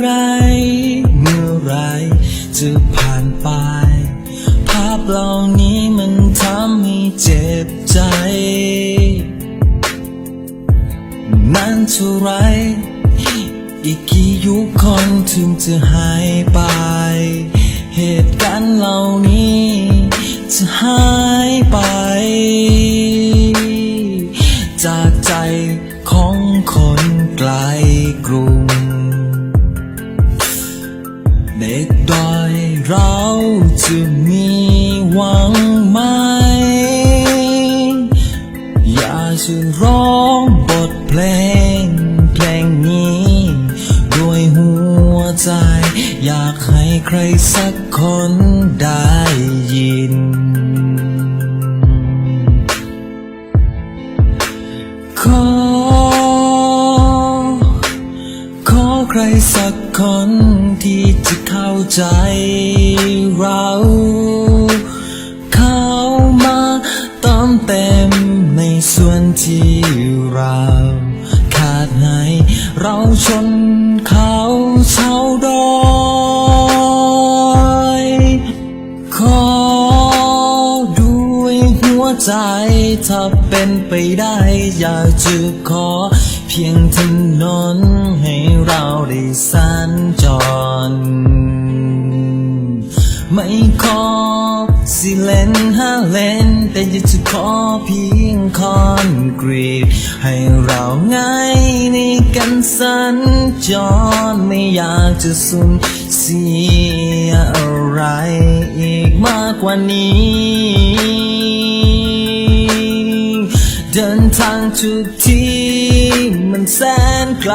ไรเมื่อไรจะผ่านไป ภาพเหล่านี้มันทำให้เจ็บใจนานเท่าไร อีกกี่ยุคคนถึงจะหายไป เหตุการณ์เหล่านี้จะหาย เด็กดอยเราจะมีหวังไหม อยากจะร้องบทเพลง เพลงนี้ด้วยหัวใจ อยากให้ใครสักคนได้ยิน ขอ สักคนที่จะเข้าใจเรา เข้ามาเติมเต็มในส่วนที่เราขาดให้เราชนเขาเช่าดอยขอด้วยหัวใจถ้าเป็นไปได้อยากจะขอ พียงถนนให้เราได้สัญจร ไม่ขอสิเลนห้าเลน แต่อยากจะขอเพียงคอนกรีต ให้เราง่ายในการสัญจร ไม่อยากจะสูญเสียอะไรอีกมากกว่านี้ เดินทางทุกที่มันแสนไกล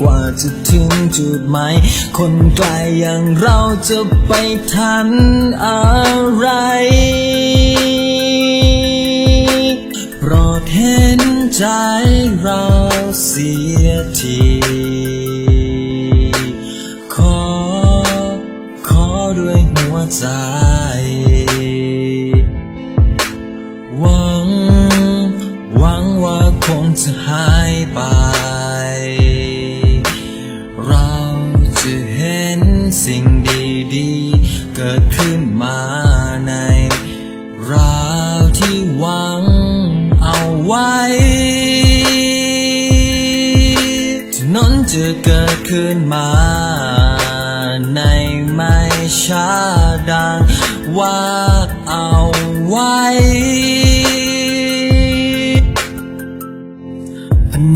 กว่าจะถึงจุดหมายคนไกลอย่างเราจะไปทันอะไร โปรดเห็นใจเราเสียทีขอ ขอด้วยหัวใจ จะหายไป เราจะเห็นสิ่งดีๆ เกิดขึ้นมาในราวที่หวังเอาไว้ถนนจะเกิดขึ้นมา ในไม่ช้าดังว่าเอาไว้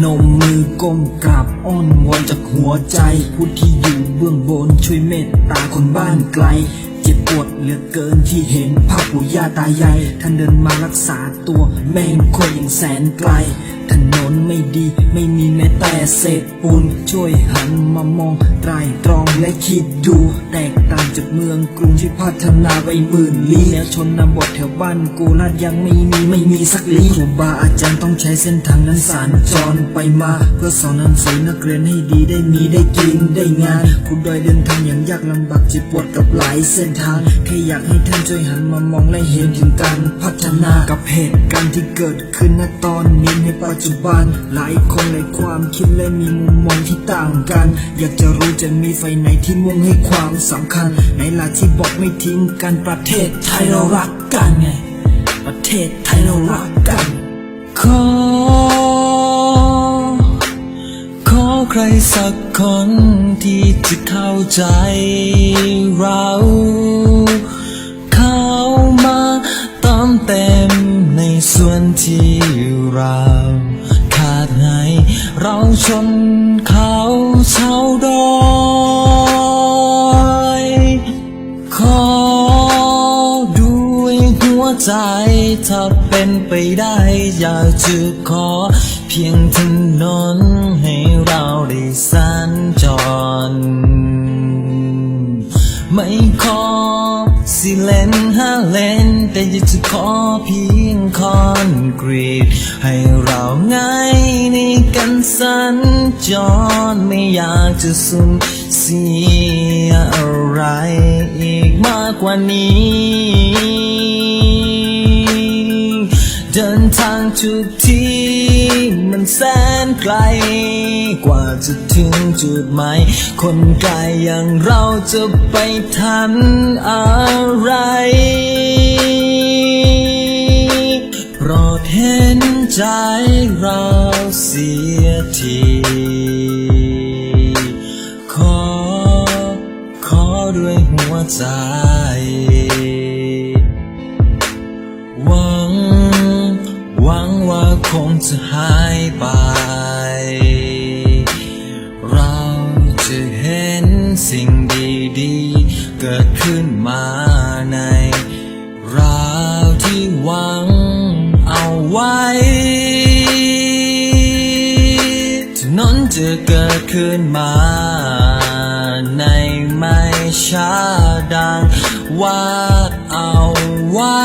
นมมือก้มกราบอ้อนวอนจากหัวใจ ผู้ที่อยู่เบื้องบนช่วยเมตตาคนบ้านไกล เจ็บปวดเหลือเกินที่เห็นภาพปู่ย่าตายายท่านเดินมารักษาตัวแม่งคนอย่างแสนไกลถนนไม่ดีไม่มีแม้แต่เศษปูนช่วยหันมามองไตรตรองและคิดดู แตกต่างจากเมืองกรุงที่พัฒนาไปหมื่นลี้แล้วชนบทแถวบ้านกูลาดยังไม่มีไม่มีสักลี้ครูบาอาจารย์ต้องใช้เส้นทางนั้นสัญจรไปมา เพื่อสอนหนังสือนักเรียนให้ดีได้มีได้กินได้งานผู้ดอยเดินทางอย่างยากลำบากเจ็บปวดกับหลายเส้นทางแค่อยากให้ท่านช่วยหันมามองและเห็นถึงการพัฒนากับเหตุการณ์ที่เกิดขึ้นณตอนนี้ในปัจจุบัน หลายคนหลายความคิดและมีมุมมองที่ต่างกัน อยากจะรู้จะมีไฟไหนที่มุ่งให้ความสำคัญไหนล่ะที่บอกไม่ทิ้งกันประเทศไทยเรารักกันไง ประเทศไทยเรารักกัน ขอ ขอใครสักคนที่จะเข้าใจเรา เข้ามาติมเต็ม ในส่วนที่เราขาดให้เราชนเขาเช่าดอยขอด้วยหัวใจถ้าเป็นไปได้อยากจะขอ เพียงถนนให้เราได้สัญจร ไม่ขอ สิเลนห้าเลนแต่อยากจะขอเพียงคอนกรีต ให้เราง่ายในกันสัญจรไม่อยากจะสูญเสียอะไรอีกมากกว่านี้ เดินทางทุกที่มันแสนไกล กว่าจะถึงจุดหมายคนไกลอย่างเราจะไปทันอะไร โปรดเห็นใจเราเสียทีขอ ขอด้วยหัวใจ คงจะหายไป เราจะเห็นสิ่งดีๆ เกิดขึ้นมาในราวที่หวังเอาไว้ถนนจะเกิดขึ้นมา ในไม่ช้าดังว่าเอาไว้